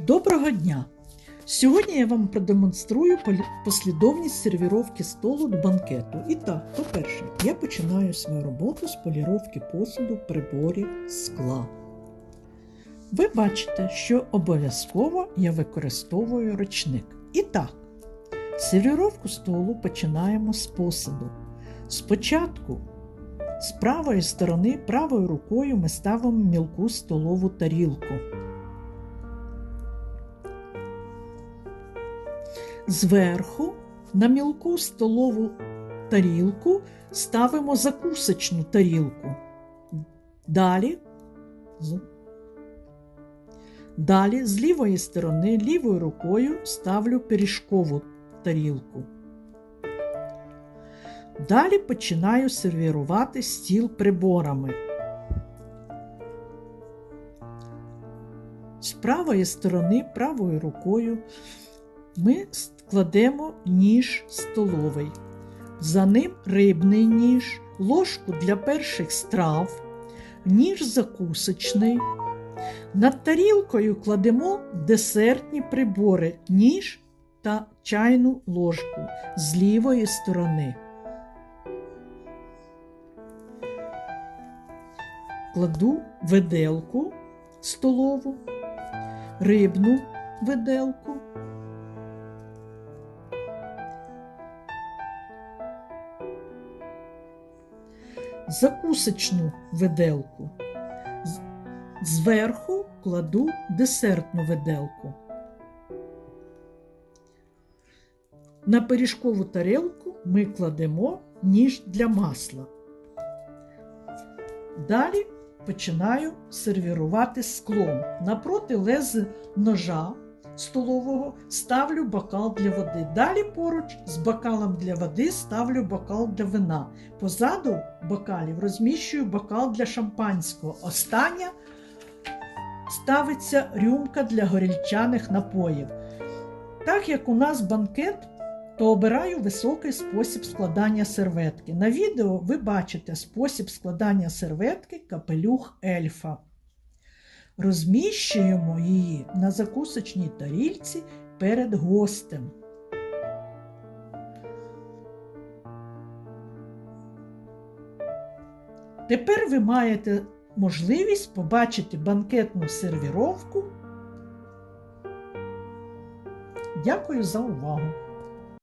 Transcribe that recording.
Доброго дня! Сьогодні я вам продемонструю послідовність сервіровки столу до банкету. І так, по-перше, я починаю свою роботу з поліровки посуду, приборів, скла. Ви бачите, що обов'язково я використовую ручник. І так, сервіровку столу починаємо з посуду. Спочатку з правої сторони правою рукою ми ставимо мілку столову тарілку. Зверху на мілку столову тарілку ставимо закусочну тарілку. Далі, далі з лівої сторони лівою рукою ставлю пиріжкову тарілку. Далі починаю сервірувати стіл приборами. З правої сторони правою рукою ми складемо ніж столовий. За ним рибний ніж, ложку для перших страв, ніж закусочний. Над тарілкою кладемо десертні прибори, ніж та чайну ложку з лівої сторони. Кладу виделку столову, рибну виделку. Закусочну виделку. Зверху кладу десертну виделку. На пиріжкову тарілку ми кладемо ніж для масла. Далі починаю сервірувати склом. Напроти лези ножа столового ставлю бокал для води. Далі поруч з бокалом для води ставлю бокал для вина. Позаду бокалів розміщую бокал для шампанського. Остання ставиться рюмка для горільчаних напоїв. Так як у нас банкет, то обираю високий спосіб складання серветки. На відео ви бачите спосіб складання серветки капелюх ельфа. Розміщуємо її на закусочній тарільці перед гостем. Тепер ви маєте можливість побачити банкетну сервіровку. Дякую за увагу!